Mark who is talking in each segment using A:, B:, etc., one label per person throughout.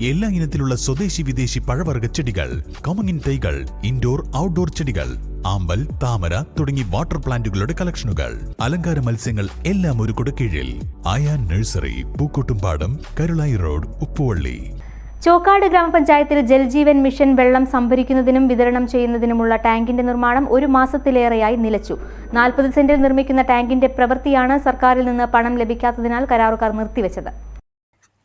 A: എല്ലാ ഇനത്തിലുള്ള സ്വദേശി വിദേശി പഴവർഗ ചെടികൾ കമങ്ങിൻ തൈകൾ ഇൻഡോർ ഔട്ട്ഡോർ ചെടികൾ ആമ്പൽ താമര തുടങ്ങി വാട്ടർ പ്ലാന്റുകളുടെ കളക്ഷനുകൾ അലങ്കാര മത്സ്യങ്ങൾ എല്ലാം ഒരു കുടക്കീഴിൽ. Aayan nursery Pookkottumpadam Karulai road Uppuvalli.
B: Chokkad ഗ്രാമപഞ്ചായത്തിൽ ജൽജീവൻ മിഷൻ വെള്ളം സംഭരിക്കുന്നതിനും വിതരണം ചെയ്യുന്നതിനുമുള്ള ടാങ്കിന്റെ നിർമ്മാണം ഒരു മാസത്തിലേറെയായി നിലച്ചു. നാൽപ്പത് സെന്റിൽ നിർമ്മിക്കുന്ന ടാങ്കിന്റെ പ്രവൃത്തിയാണ് സർക്കാരിൽ നിന്ന് പണം ലഭിക്കാത്തതിനാൽ കരാറുകാർ നിർത്തിവെച്ചത്.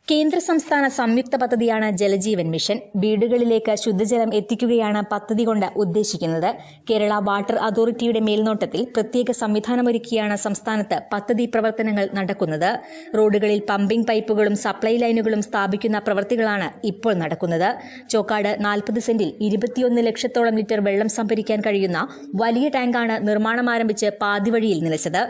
B: കേന്ദ്ര സംസ്ഥാന സംയുക്ത പദ്ധതിയാണ് ജലജീവൻ മിഷൻ. വീടുകളിലേക്ക് ശുദ്ധജലം എത്തിക്കുകയാണ് പദ്ധതി കൊണ്ട് ഉദ്ദേശിക്കുന്നത്. കേരള വാട്ടർ അതോറിറ്റിയുടെ മേൽനോട്ടത്തിൽ പ്രത്യേക സംവിധാനമൊരുക്കിയാണ് സംസ്ഥാനത്ത് പദ്ധതി പ്രവർത്തനങ്ങൾ നടക്കുന്നത്. റോഡുകളിൽ പമ്പിംഗ് പൈപ്പുകളും സപ്ലൈ ലൈനുകളും സ്ഥാപിക്കുന്ന പ്രവൃത്തികളാണ് ഇപ്പോൾ നടക്കുന്നത്. ചോക്കാട് നാൽപ്പത് സെന്റിൽ ഇരുപത്തിയൊന്ന് ലക്ഷത്തോളം ലിറ്റർ വെള്ളം സംഭരിക്കാൻ കഴിയുന്ന വലിയ ടാങ്കാണ് നിർമ്മാണം ആരംഭിച്ച് പാതിവഴിയിൽ നിലച്ചത്.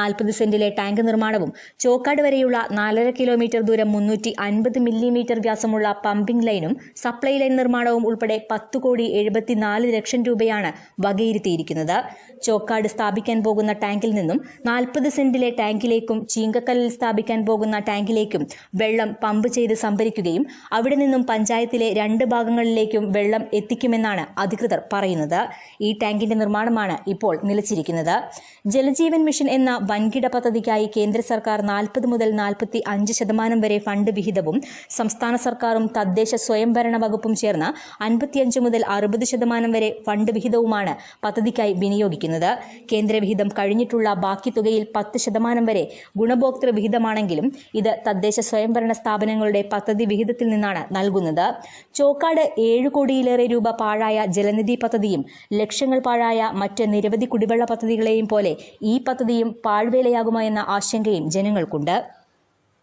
B: നാൽപ്പത് സെന്റിലെ ടാങ്ക് നിർമ്മാണവും ചോക്കാട് വരെയുള്ള നാലര കിലോമീറ്റർ ദൂരം മുന്നൂറ്റി അൻപത് മില്ലിമീറ്റർ വ്യാസമുള്ള പമ്പിംഗ് ലൈനും സപ്ലൈ ലൈൻ നിർമ്മാണവും ഉൾപ്പെടെ പത്ത് കോടി എഴുപത്തിനാല് ലക്ഷം രൂപയാണ് വകയിരുത്തിയിരിക്കുന്നത്. ചോക്കാട് സ്ഥാപിക്കാൻ പോകുന്ന ടാങ്കിൽ നിന്നും നാൽപ്പത് സെന്റിലെ ടാങ്കിലേക്കും ചീങ്കക്കല്ലിൽ സ്ഥാപിക്കാൻ പോകുന്ന ടാങ്കിലേക്കും വെള്ളം പമ്പ് ചെയ്ത് സംഭരിക്കുകയും അവിടെ നിന്നും പഞ്ചായത്തിലെ രണ്ട് ഭാഗങ്ങളിലേക്കും വെള്ളം എത്തിക്കുമെന്നാണ് അധികൃതർ പറയുന്നത്. ഈ ടാങ്കിന്റെ നിർമ്മാണമാണ് ഇപ്പോൾ നിലച്ചിരിക്കുന്നത്. ജലജീവൻ മിഷൻ എന്ന വൻകിട പദ്ധതിക്കായി കേന്ദ്ര സർക്കാർ നാൽപ്പത് മുതൽ നാൽപ്പത്തി അഞ്ച് ശതമാനം വരെ ഫണ്ട് വിഹിതവും സംസ്ഥാന സർക്കാരും തദ്ദേശ സ്വയംഭരണ വകുപ്പും ചേർന്ന് അൻപത്തിയഞ്ച് മുതൽ അറുപത് ശതമാനം വരെ ഫണ്ട് വിഹിതവുമാണ് പദ്ധതിക്കായി വിനിയോഗിക്കുന്നത്. കേന്ദ്ര വിഹിതം കഴിഞ്ഞിട്ടുള്ള ബാക്കി തുകയിൽ പത്ത് ശതമാനം വരെ ഗുണഭോക്തൃ വിഹിതമാണെങ്കിലും ഇത് തദ്ദേശ സ്വയംഭരണ സ്ഥാപനങ്ങളുടെ പദ്ധതി വിഹിതത്തിൽ നിന്നാണ് നൽകുന്നത്. ചോക്കാട് ഏഴ് കോടിയിലേറെ രൂപ പാഴായ ജലനിധി പദ്ധതിയും ലക്ഷങ്ങൾ പാഴായ മറ്റ് നിരവധി കുടിവെള്ള പദ്ധതികളെയും പോലെ ഈ പദ്ധതിയും പാഴ്വേലയാകുമോ എന്ന ആശങ്കയും ജനങ്ങൾക്കുണ്ട്.